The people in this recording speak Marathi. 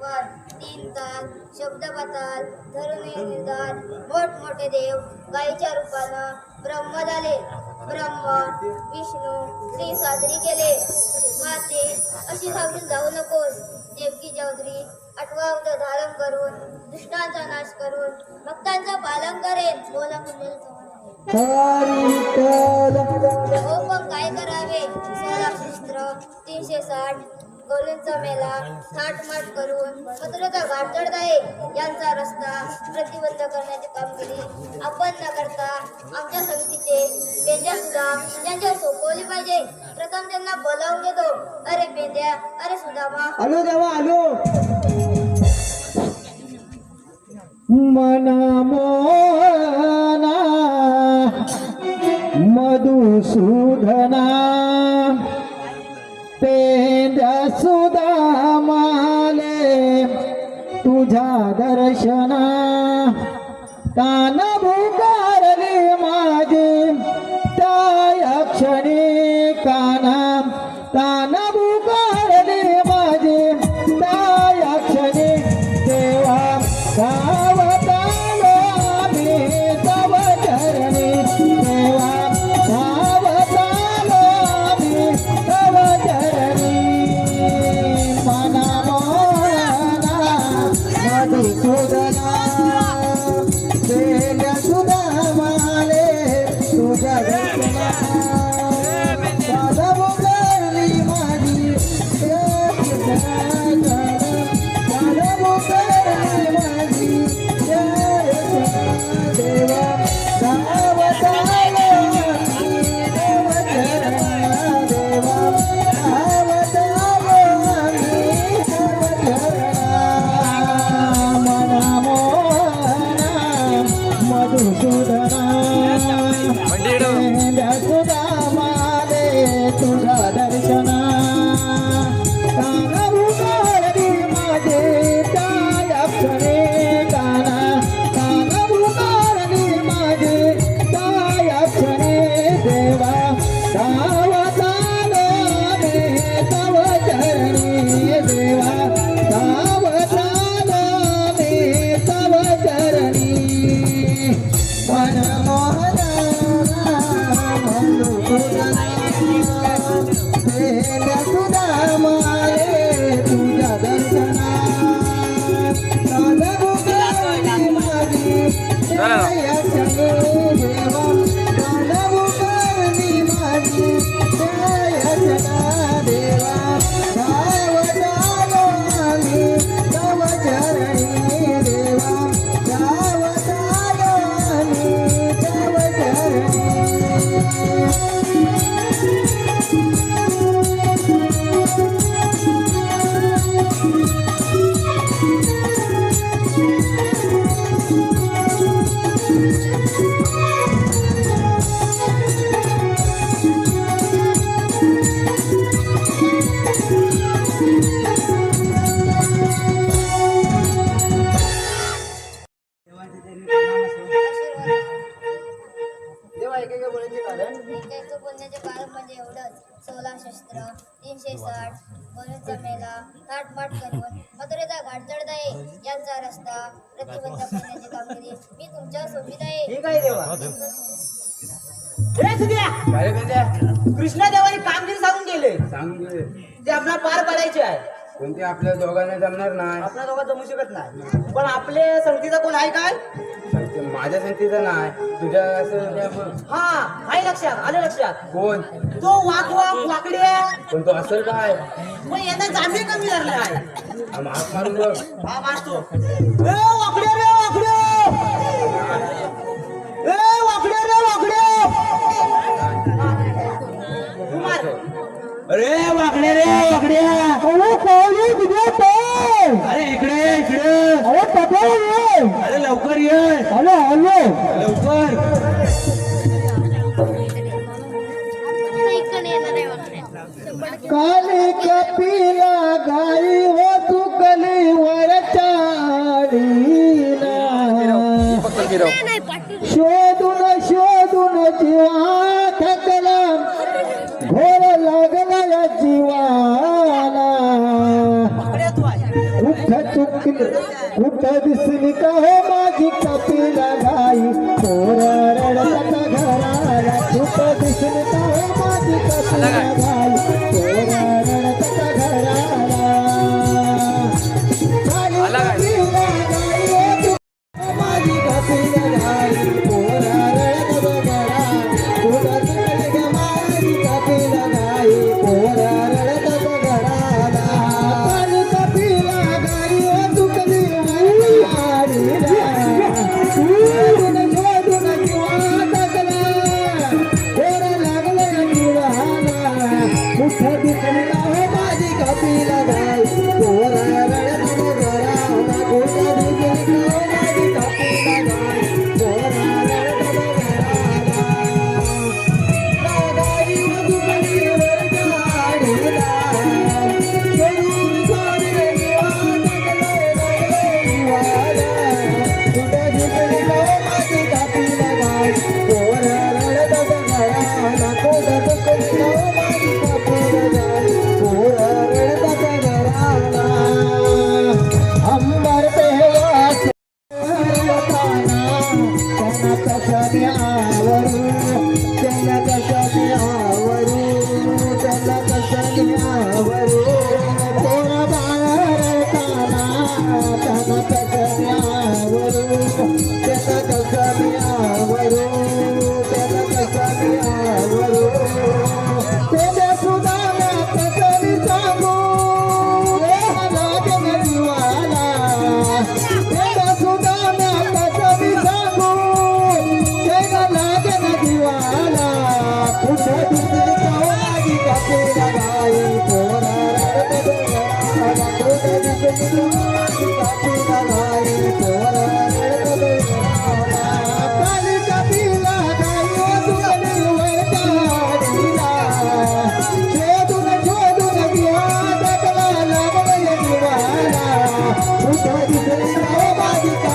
स्वर तीन ताल शब्द पाताल धरून निर्धार मोठमोठे देव गायीच्या रूपानं ब्रह्म झाले. ब्रह्म विष्णू श्री साजरी केले. माते अशी सावरून जाऊ नकोस. देवकी चौधरी आठवा उद धारण करून दुष्टांचा नाश करून भक्तांचं पालन करेन. बोला कुंडल हो पण काय करावे? सोळा शस्त्र तीनशे साठ गोलींचा मेला थाटमाट करून मथुरेचा घाट यांचा रस्ता प्रतिबंध करण्याची कामगिरी आपण न करता आमच्या समितीचे पेंड्या सुद्धा यांच्यावर सोपवली पाहिजे. प्रथम त्यांना बोलावून घेतो अरे पेंड्या अरे सुदामा. आलो देवा आलो. मना तुझ्या दर्शना जय क्षणी थाटमाट करून मथुरेचा घाट चढदाये यांचा रस्ता प्रतिबंध करण्याची कामगिरी मी तुमच्यासोबत आहे आहे देवा. काय कृष्णा देवाने कामगिरी सांगून गेले सांग दे. ते आपल्याला पार पाडायचे आहे. कोणते? आपल्या दोघांना जमणार नाही. आपल्या दोघात जमू शकत नाही. पण आपले संगतीचा कोण आहे काय? सांगते, माझ्या संगतीचं नाही. तुझ्या असं त्या मग. हा आहे लक्षात. आलं लक्षात. कोण? तो वाघ वाघ वाकडे पण तो असेल काय? मग यांना जांभे कमी झाले आहे आम हात मारून बघ. हा मारतो. ए वाकडे रे वाकडे. ए वाकडे रे वाकडे. तू मार अरे वाकडे रे वाकडे. अरे पाहुणे कुठे अरे इकडे इकडे. अरे पप्पा अरे लवकर ये. अरे शोधून शोधून जीवा थकला. घोर लागला या जीवाला. तू आहे कुठं दिसली का हो माझी कपिला? टाकले लागले Thank you.